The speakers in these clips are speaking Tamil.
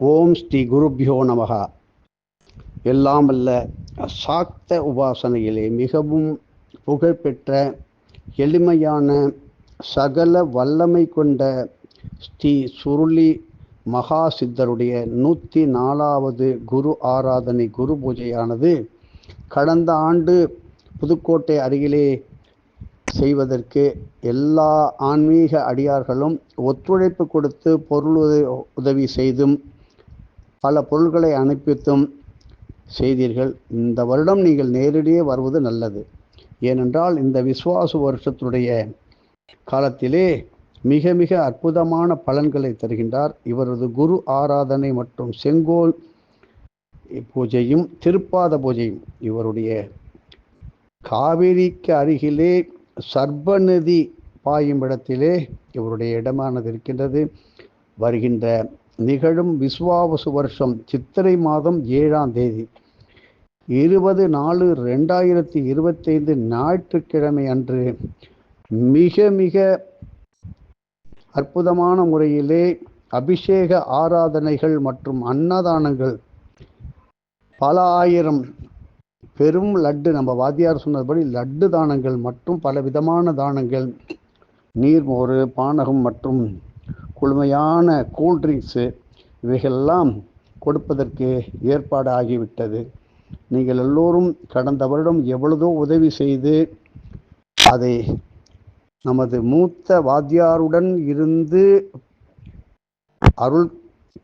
ஓம் ஸ்ரீ குருபியோ நமகா. எல்லாம் அல்ல சாக்த உபாசனையிலே மிகவும் புகழ்பெற்ற எளிமையான சகல வல்லமை கொண்ட ஸ்ரீ சுருளி மகா சித்தருடைய நூற்றி நாலாவது குரு ஆராதனை குரு பூஜையானது கடந்த ஆண்டு புதுக்கோட்டை அருகிலே செய்வதற்கு எல்லா ஆன்மீக அடியார்களும் ஒத்துழைப்பு கொடுத்து பொருள் உத- உதவி செய்தும் பல பொருள்களை அனுப்பித்தும் செய்தீர்கள். இந்த வருடம் நீங்கள் நேரடியே வருவது நல்லது. ஏனென்றால் இந்த விசுவாச வருஷத்துடைய காலத்திலே மிக மிக அற்புதமான பலன்களை தருகின்றார். இவரது குரு ஆராதனை மற்றும் செங்கோல் பூஜையும் திருப்பாத பூஜையும் இவருடைய காவிரிக்கு அருகிலே சர்பநதி பாயும் இடத்திலே இவருடைய இடமானது இருக்கின்றது. வருகின்ற நிகழும் விஸ்வாவசு வருஷம் சித்திரை மாதம் ஏழாம் தேதி. இருபது நாலு ரெண்டாயிரத்தி இருபத்தைந்து ஞாயிற்றுக்கிழமை அன்று மிக மிக அற்புதமான முறையிலே அபிஷேக ஆராதனைகள் மற்றும் அன்னதானங்கள். பல ஆயிரம் பெரும் லட்டு நம்ம வாத்தியார் சொன்னபடி லட்டு தானங்கள் மற்றும் பல விதமான தானங்கள். நீர்மோறு பானகம் மற்றும் குளுமையான கூல்ட்ரிங்க்ஸு இவைகளெல்லாம் கொடுப்பதற்கு ஏற்பாடு ஆகிவிட்டது நீங்கள் எல்லோரும் கடந்த வருடம் எவ்வளதோ உதவி செய்து அதை நமது மூத்த வாத்தியாருடன் இருந்து அருள்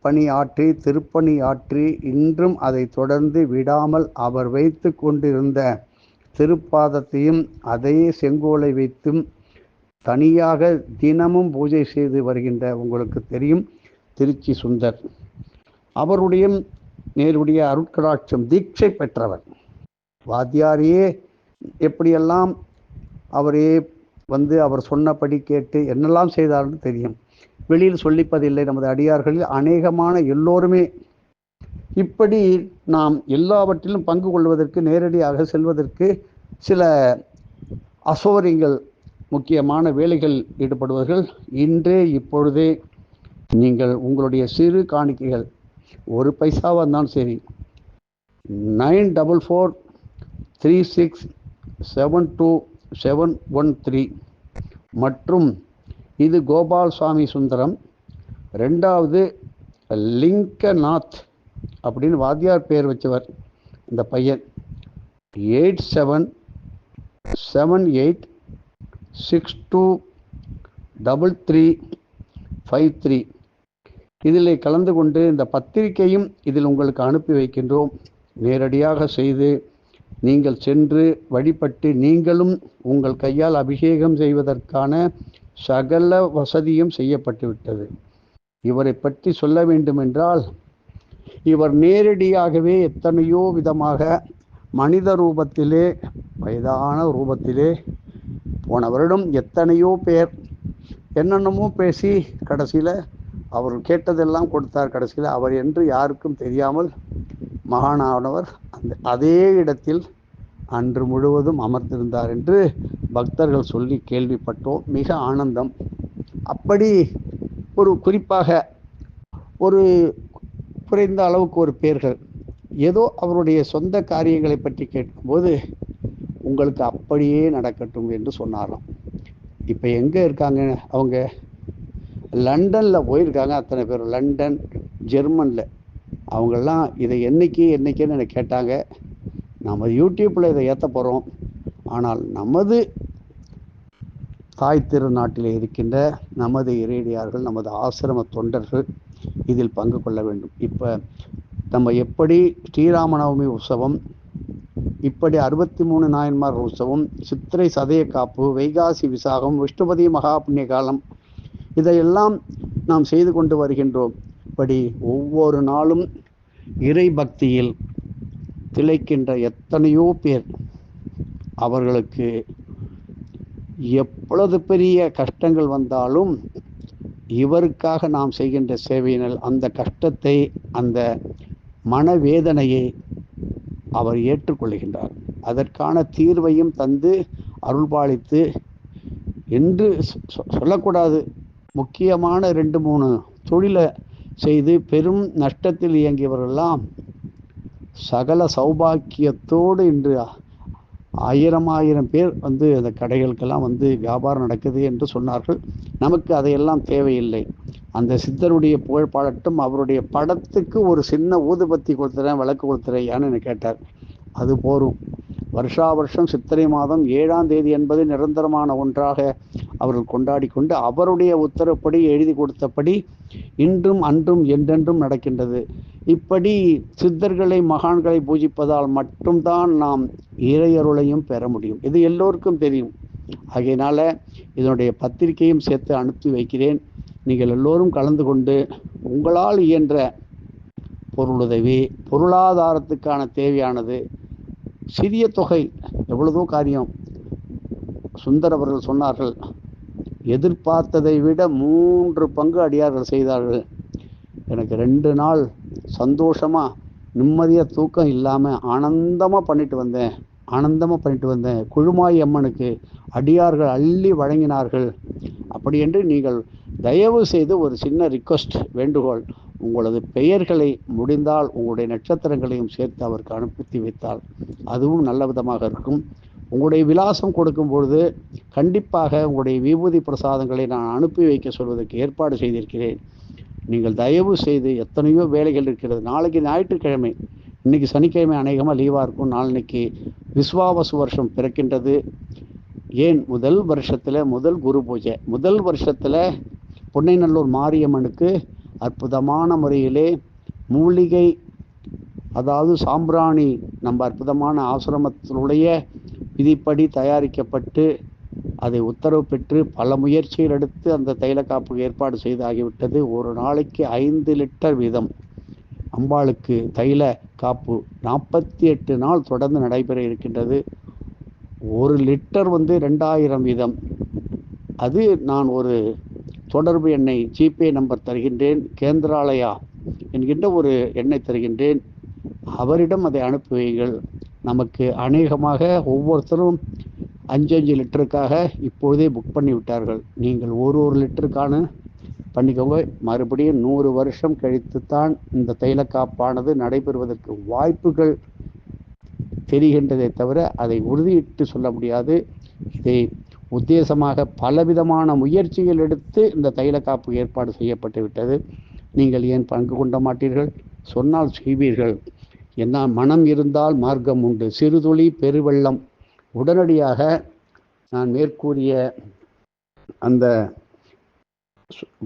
பணி ஆற்றி திருப்பணி ஆற்றி இன்றும் அதை தொடர்ந்து விடாமல் அவர் வைத்து கொண்டிருந்த திருப்பாதத்தையும் அதே செங்கோலை வைத்தும் தனியாக தினமும் பூஜை செய்து வருகின்ற உங்களுக்கு தெரியும் திருச்சி சுந்தர். அவருடைய நேருடைய அருட்கடாட்சம் தீட்சை பெற்றவர். வாத்தியாரையே எப்படியெல்லாம் அவரே வந்து அவர் சொன்னபடி கேட்டு என்னெல்லாம் செய்தார்னு தெரியும். வெளியில் சொல்லிப்பதில்லை நமது அடியார்களில் அநேகமான எல்லோருமே. இப்படி நாம் எல்லாவற்றிலும் பங்கு கொள்வதற்கு நேரடியாக செல்வதற்கு சில அசௌகரியங்கள் முக்கியமான வேலைகள் ஈடுபடுவார்கள். இன்றே இப்பொழுதே நீங்கள் உங்களுடைய சிறு காணிக்கைகள் ஒரு பைசாவாக இருந்தாலும் சரி nine double four three six seven two seven one three மற்றும் இது கோபால் சுவாமி சுந்தரம். ரெண்டாவது லிங்கநாத் அப்படின்னு வாத்தியார் பேர் வச்சவர் இந்த பையன். Eight seven seven eight six two double three five three இதில் கலந்து கொண்டு இந்த பத்திரிகையும் இதில் உங்களுக்கு அனுப்பி வைக்கின்றோம். நேரடியாக செய்து நீங்கள் சென்று வழிபட்டு நீங்களும் உங்கள் கையால் அபிஷேகம் செய்வதற்கான சகல வசதியும் செய்யப்பட்டுவிட்டது இவரை பற்றி சொல்ல வேண்டுமென்றால் இவர் நேரடியாகவே எத்தனையோ விதமாக மனித ரூபத்திலே வயதான ரூபத்திலே போன வருடம் எத்தனையோ பேர் என்னென்னமோ பேசி கடைசியில் அவர் கேட்டதெல்லாம் கொடுத்தார். கடைசியில் அவர் என்று யாருக்கும் தெரியாமல் மகானானவர் அந்த அதே இடத்தில் அன்று முழுவதும் அமர்ந்திருந்தார் என்று பக்தர்கள் சொல்லி கேள்விப்பட்டோம். மிக ஆனந்தம். அப்படி ஒரு குறிப்பாக ஒரு குறைந்த அளவுக்கு ஒரு பேர்கள் ஏதோ அவருடைய சொந்த காரியங்களை பற்றி கேட்கும்போது உங்களுக்கு அப்படியே நடக்கட்டும் என்று சொன்னாராம். இப்போ எங்கே இருக்காங்க அவங்க? லண்டனில் போயிருக்காங்க அத்தனை பேர் லண்டன் ஜெர்மனில். அவங்கெல்லாம் இதை என்னைக்கு என்னைக்குன்னு எனக்கு கேட்டாங்க. நம்ம யூடியூப்பில் இதை ஏற்ற போகிறோம் ஆனால் நமது தாய் திருநாட்டில் இருக்கின்ற நமது இறைடியார்கள் நமது ஆசிரம தொண்டர்கள் இதில் பங்கு கொள்ள வேண்டும். இப்போ நம்ம எப்படி ஸ்ரீராமநவமி உற்சவம் இப்படி அறுபத்தி மூணு நாயன்மார் உற்சவம் சித்திரை சதய காப்பு வைகாசி விசாகம் விஷ்ணுபதி மகா புண்ணிய காலம் இதையெல்லாம் நாம் செய்து கொண்டு வருகின்றோம். இப்படி ஒவ்வொரு நாளும் இறை பக்தியில் திளைக்கின்ற எத்தனையோ பேர் அவர்களுக்கு எவ்வளவு பெரிய கஷ்டங்கள் வந்தாலும் இவருக்காக நாம் செய்கின்ற சேவையினால் அந்த கஷ்டத்தை அந்த மனவேதனையை அவர் ஏற்றுக்கொள்கின்றார். அதற்கான தீர்வையும் தந்து அருள்பாலித்து என்று சொ- சொல்லக்கூடாது. முக்கியமான ரெண்டு மூணு தொழிலை செய்து பெரும் நஷ்டத்தில் இயங்கியவர்களெல்லாம் சகல சௌபாக்கியத்தோடு இன்று ஆயிரம் ஆயிரம் பேர் வந்து அந்த கடைகளுக்கெல்லாம் வந்து வியாபாரம் நடக்குது என்று சொன்னார்கள். நமக்கு அதையெல்லாம் தேவையில்லை. அந்த சித்தருடைய புகழ் பாடட்டும் அவருடைய படத்துக்கு ஒரு சின்ன ஊதுபத்தி கொடுத்துறேன் விளக்கு கொடுத்துறையான்னு கேட்டார். அது போரும். வருஷா வருஷம் சித்திரை மாதம் ஏழாம் தேதி என்பது நிரந்தரமான ஒன்றாக அவர்கள் கொண்டாடி கொண்டு அவருடைய உத்தரப்படி எழுதி கொடுத்தபடி இன்றும் அன்றும் என்றென்றும் நடக்கின்றது. இப்படி சித்தர்களை மகான்களை பூஜிப்பதால் மட்டும்தான் நாம் இறையருளையும் பெற முடியும். இது எல்லோருக்கும் தெரியும். ஆகையினால இதனுடைய பத்திரிகையும் சேர்த்து அனுப்பி வைக்கிறேன். நீங்கள் எல்லோரும் கலந்து கொண்டு உங்களால் இயன்ற பொருளுதவி பொருளாதாரத்துக்கான தேவையானது சிறிய தொகை எவ்வளவோ காரியம். சுந்தர் அவர்கள் சொன்னார்கள் எதிர்பார்த்ததை விட மூன்று பங்கு அடியார்கள் செய்தார்கள். எனக்கு ரெண்டு நாள் சந்தோஷமாக நிம்மதியாக தூக்கம் இல்லாமல் ஆனந்தமாக பண்ணிட்டு வந்தேன். ஆனந்தமாக பண்ணிட்டு வந்தேன். குழுமாய் அம்மனுக்கு அடியார்கள் அள்ளி வழங்கினார்கள். அப்படி என்று நீங்கள் தயவு செய்து ஒரு சின்ன ரிக்வஸ்ட் வேண்டுகோள். உங்களது பெயர்களை முடிந்தால் உங்களுடைய நட்சத்திரங்களையும் சேர்த்து அவருக்கு அனுப்பி வைத்தால் அதுவும் நல்ல விதமாக இருக்கும். உங்களுடைய விலாசம் கொடுக்கும் பொழுது கண்டிப்பாக உங்களுடைய விபூதி பிரசாதங்களை நான் அனுப்பி வைக்க சொல்வதற்கு ஏற்பாடு செய்திருக்கிறேன். நீங்கள் தயவு செய்து எத்தனையோ வேலைகள் இருக்கிறது. நாளைக்கு ஞாயிற்றுக்கிழமை இன்னைக்கு சனிக்கிழமை அநேகமாக லீவாக இருக்கும். நாளைக்கு விஸ்வாவசு வருஷம் பிறக்கின்றது. ஏன்? முதல் வருஷத்தில் முதல் குரு பூஜை. முதல் வருஷத்தில் பொன்னைநல்லூர் மாரியம்மனுக்கு அற்புதமான முறையிலே மூலிகை அதாவது சாம்பிராணி நம்ம அற்புதமான ஆசிரமத்தினுடைய விதிப்படி தயாரிக்கப்பட்டு அதை உத்தரவு பெற்று பல முயற்சிகள் எடுத்து அந்த தைல காப்புக்கு ஏற்பாடு செய்தாகிவிட்டது. ஒரு நாளைக்கு ஐந்து லிட்டர் வீதம். அம்பாளுக்கு தைல காப்பு நாற்பத்தி எட்டு நாள் தொடர்ந்து நடைபெற இருக்கின்றது. ஒரு லிட்டர் வந்து ரெண்டாயிரம் வீதம். அது நான் ஒரு தொடர்பு எண்ணை ஜிபே நம்பர் தருகின்றேன் கேந்திராலயா என்கின்ற ஒரு எண்ணை தருகின்றேன். அவரிடம் அதை அனுப்பி வையுங்கள் நமக்கு அநேகமாக ஒவ்வொருத்தரும் அஞ்சு அஞ்சு லிட்டருக்காக இப்பொழுதே புக் பண்ணி விட்டார்கள். நீங்கள் ஒரு ஒரு லிட்டருக்கான பண்ணிக்கோங்க. மறுபடியும் நூறு வருஷம் கழித்து தான் இந்த தைலக்காப்பானது நடைபெறுவதற்கு வாய்ப்புகள் தெரிகின்றதை தவிர அதை உறுதியிட்டு சொல்ல முடியாது. இதை உத்தேசமாக பலவிதமான முயற்சிகள் எடுத்து இந்த தைலக்காப்பு ஏற்பாடு செய்யப்பட்டு விட்டது. நீங்கள் ஏன் பங்கு கொண்ட மாட்டீர்கள்? சொன்னால் செய்வீர்கள். என்ன மனம் இருந்தால் மார்க்கம் உண்டு. சிறுதுளி பெருவெள்ளம். உடனடியாக நான் மேற்கூறிய அந்த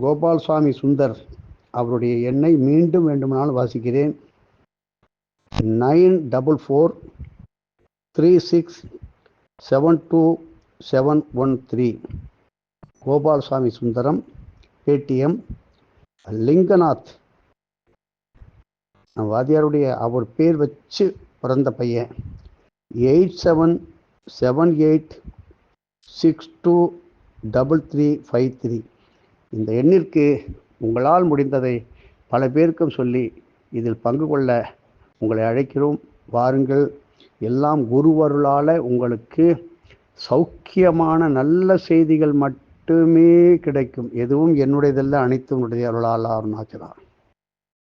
கோபால் சுவாமி சுந்தர் அவருடைய எண்ணை மீண்டும் வேண்டுமானால் வாசிக்கிறேன். Nine double four three six seven two seven one three Gopalsamy Sundaram Paytm Linganath. வாதியாருடைய அவர் பேர் வச்சு பிறந்த பையன். Eight seven seven eight six two double three five three. இந்த எண்ணிற்கு உங்களால் முடிந்ததை பல பேருக்கும் சொல்லி இதில் பங்கு கொள்ள உங்களை அழைக்கிறோம். வாருங்கள். எல்லாம் குருவருளால் உங்களுக்கு சௌக்கியமான நல்ல செய்திகள் மட்டுமே கிடைக்கும். எதுவும் என்னுடையதல்ல அனைத்தும் உடைய அருளால் அருணாச்சலாம்